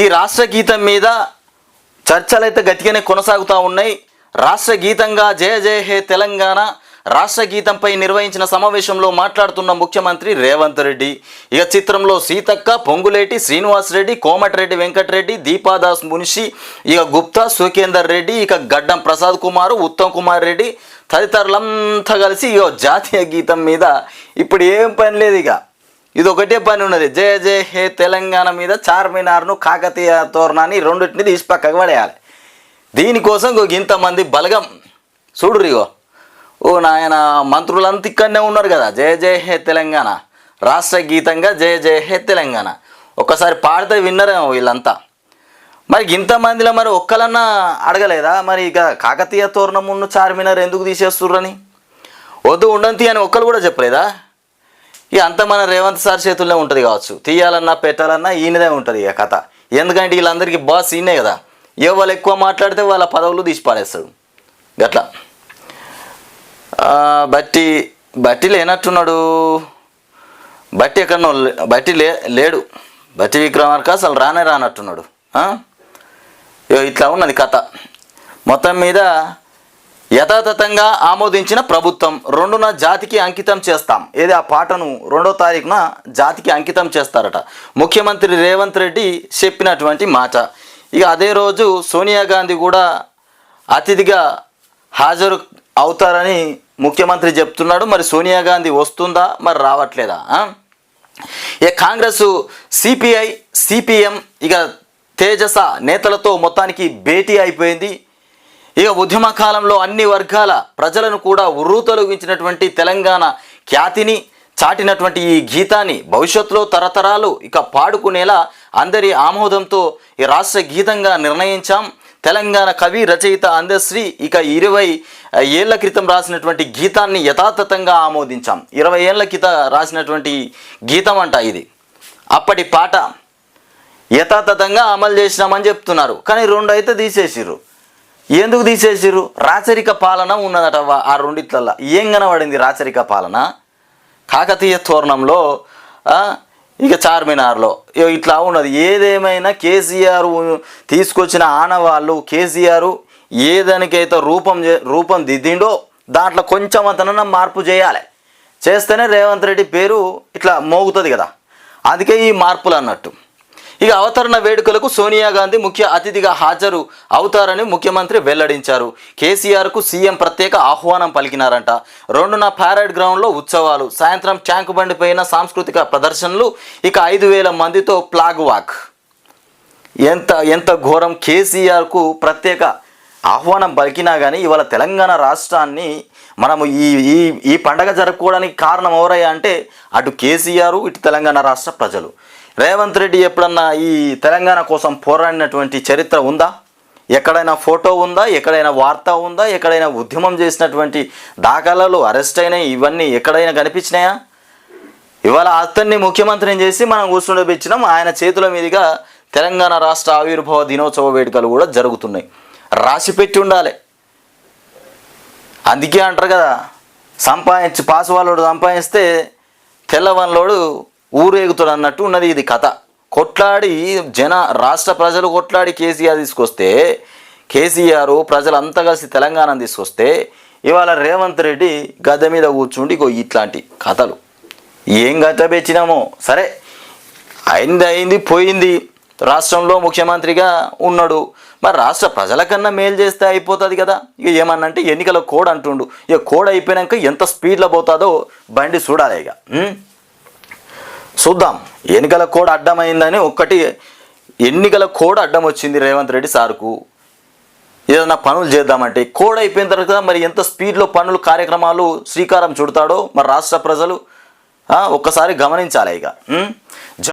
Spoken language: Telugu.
ఈ రాష్ట్ర గీతం మీద చర్చలు అయితే గట్టిగానే కొనసాగుతూ ఉన్నాయి. రాష్ట్ర గీతంగా జయ జయ హే తెలంగాణ రాష్ట్ర గీతంపై నిర్వహించిన సమావేశంలో మాట్లాడుతున్న ముఖ్యమంత్రి రేవంత్ రెడ్డి. ఇక చిత్రంలో సీతక్క పొంగులేటి శ్రీనివాస్ రెడ్డి కోమటిరెడ్డి వెంకటరెడ్డి దీపాదాస్ మునిషి ఇక గుప్తా సుఖేందర్ రెడ్డి ఇక గడ్డం ప్రసాద్ కుమార్ ఉత్తమ్ కుమార్ రెడ్డి తదితరులంతా కలిసి ఇక జాతీయ గీతం మీద. ఇప్పుడు ఏం పని లేదు ఇక. ఇది ఒకటే పని ఉన్నది. జయ జయ హే తెలంగాణ మీద చార్మినార్ను కాకతీయ తోరణాన్ని రెండింటిని తీసి పక్కకు పడేయాలి. దీనికోసం ఇంతమంది బలగం. చూడు ఓ నాయన మంత్రులంతా ఇక్కడనే ఉన్నారు కదా. జయ జయ హే తెలంగాణ. రాష్ట్ర గీతంగా జయ జయ హే తెలంగాణ. ఒక్కసారి పాడితే విన్నరేమో వీళ్ళంతా. మరి ఇంతమందిలో మరి ఒక్కలన్నా అడగలేదా? మరి ఇక కాకతీయ తోరణం ఉన్న చార్మినార్ ఎందుకు తీసేస్తుర్రని? వద్దు ఉండంతి అని ఒక్కరు కూడా చెప్పలేదా? ఇక అంత మన రేవంత్ సార్ చేతుల్లో ఉంటుంది కావచ్చు. తీయాలన్నా పెట్టాలన్నా ఈయనదే ఉంటుంది ఇక కథ. ఎందుకంటే వీళ్ళందరికీ బాస్ ఈయనే కదా. ఏ వాళ్ళు ఎక్కువ మాట్లాడితే వాళ్ళ పదవులు తీసి పాడేస్తాడు గట్లా. బట్టి బట్టి లేనట్టున్నాడు. బట్టి ఎక్కడనో బట్టి లే లేడు. బట్టి విక్రమార్క అసలు రానే రానట్టున్నాడు. ఇట్లా ఉన్నది కథ. మొత్తం మీద యథాతథంగా ఆమోదించిన ప్రభుత్వం రెండున జాతికి అంకితం చేస్తాం. ఏది ఆ పాటను రెండో తారీఖున జాతికి అంకితం చేస్తారట. ముఖ్యమంత్రి రేవంత్ రెడ్డి చెప్పినటువంటి మాట. ఇక అదే రోజు సోనియా గాంధీ కూడా అతిథిగా హాజరు అవుతారని ముఖ్యమంత్రి చెప్తున్నాడు. మరి సోనియా గాంధీ వస్తుందా? మరి రావట్లేదా? ఇక కాంగ్రెస్ సిపిఐ సిపిఎం ఇక తేజస నేతలతో మొత్తానికి భేటీ అయిపోయింది. ఇక ఉద్యమ కాలంలో అన్ని వర్గాల ప్రజలను కూడా ఉర్రూతొలగించినటువంటి తెలంగాణ ఖ్యాతిని చాటినటువంటి ఈ గీతాన్ని భవిష్యత్తులో తరతరాలు ఇక పాడుకునేలా అందరి ఆమోదంతో ఈ రాష్ట్ర గీతంగా నిర్ణయించాం. తెలంగాణ కవి రచయిత అందశ్రీ ఇక ఇరవై ఏళ్ళ క్రితం రాసినటువంటి గీతాన్ని యథాతథంగా ఆమోదించాం. ఇరవై ఏళ్ళ క్రితం రాసినటువంటి గీతం అంట ఇది. అప్పటి పాట యథాతథంగా అమలు చేసినామని చెప్తున్నారు. కానీ రెండు అయితే తీసేసిర్రు. ఎందుకు తీసేసిర్రు? రాచరిక పాలన ఉన్నదట ఆ రెండిట్లల్లో. ఏం కనబడింది రాచరిక పాలన? కాకతీయ తోరణంలో ఇక చార్మినార్లో. ఇగో ఇట్లా ఉన్నది. ఏదేమైనా కేసీఆర్ తీసుకొచ్చిన ఆనవాళ్ళు కేసీఆర్ ఏదానికైతే రూపం చే- రూపం దిద్దిండో దాంట్లో కొంచెం అతనన్నా మార్పు చేయాలి. చేస్తేనే రేవంత్ రెడ్డి పేరు ఇట్లా మోగుతుంది కదా. అందుకే ఈ మార్పులు అన్నట్టు. ఇక అవతరణ వేడుకలకు సోనియా గాంధీ ముఖ్య అతిథిగా హాజరు అవుతారని ముఖ్యమంత్రి వెల్లడించారు. కేసీఆర్కు సీఎం ప్రత్యేక ఆహ్వానం పలికినారంట. రెండున ప్యారెడ్ గ్రౌండ్లో ఉత్సవాలు సాయంత్రం ట్యాంకు బండి పైన సాంస్కృతిక ప్రదర్శనలు ఇక ఐదు వేల మందితో ప్లాగ్ వాక్. ఎంత ఎంత ఘోరం కేసీఆర్కు ప్రత్యేక ఆహ్వానం పలికినా కానీ ఇవాళ తెలంగాణ రాష్ట్రాన్ని మనము ఈ ఈ ఈ పండగ జరుపుకోవడానికి కారణం ఎవరయ్యా అంటే అటు కేసీఆర్ ఇటు తెలంగాణ రాష్ట్ర ప్రజలు. రేవంత్ రెడ్డి ఎప్పుడన్నా ఈ తెలంగాణ కోసం పోరాడినటువంటి చరిత్ర ఉందా? ఎక్కడైనా ఫోటో ఉందా? ఎక్కడైనా వార్త ఉందా? ఎక్కడైనా ఉద్యమం చేసినటువంటి దాఖలాలు అరెస్ట్ అయినాయి ఇవన్నీ ఎక్కడైనా కనిపించినాయా? ఇవాళ అతన్ని ముఖ్యమంత్రిని చేసి మనం కూర్చుండబెచ్చినాం ఆయన చేతుల మీదుగా తెలంగాణ రాష్ట్ర ఆవిర్భావ దినోత్సవ వేడుకలు కూడా జరుగుతున్నాయి. రాసి పెట్టి ఉండాలి. అందుకే అంటారు కదా సంపాదించి పాస్ వాళ్ళోడు సంపాదిస్తే తెల్లవన్లోడు ఊరేగుతాడు అన్నట్టు ఉన్నది ఇది కథ. కొట్లాడి జన రాష్ట్ర ప్రజలు కొట్లాడి కేసీఆర్ తీసుకొస్తే కేసీఆర్ ప్రజలంతా కలిసి తెలంగాణ తీసుకొస్తే ఇవాళ రేవంత్ రెడ్డి గద్దె మీద కూర్చుండి ఇగో ఇట్లాంటి కథలు. ఏం గత పెచ్చినామో సరే అయింది అయింది పోయింది. రాష్ట్రంలో ముఖ్యమంత్రిగా ఉన్నాడు. మరి రాష్ట్ర ప్రజలకన్నా మేలు చేస్తే అయిపోతుంది కదా. ఇక ఏమన్నంటే ఎన్నికల కోడ్ అంటుండు. ఇక కోడ్ అయిపోయాక ఎంత స్పీడ్లో పోతుందో బండి చూడాలి ఇక. చూద్దాం. ఎన్నికల కోడ్ అడ్డమైందని ఒక్కటి ఎన్నికల కోడ్ అడ్డం వచ్చింది రేవంత్ రెడ్డి సార్కు. ఏదైనా పనులు చేద్దామంటే కోడ్ అయిపోయిన తర్వాత మరి ఎంత స్పీడ్లో పనులు కార్యక్రమాలు శ్రీకారం చుడతాడో మరి రాష్ట్ర ప్రజలు ఒక్కసారి గమనించాలి ఇక.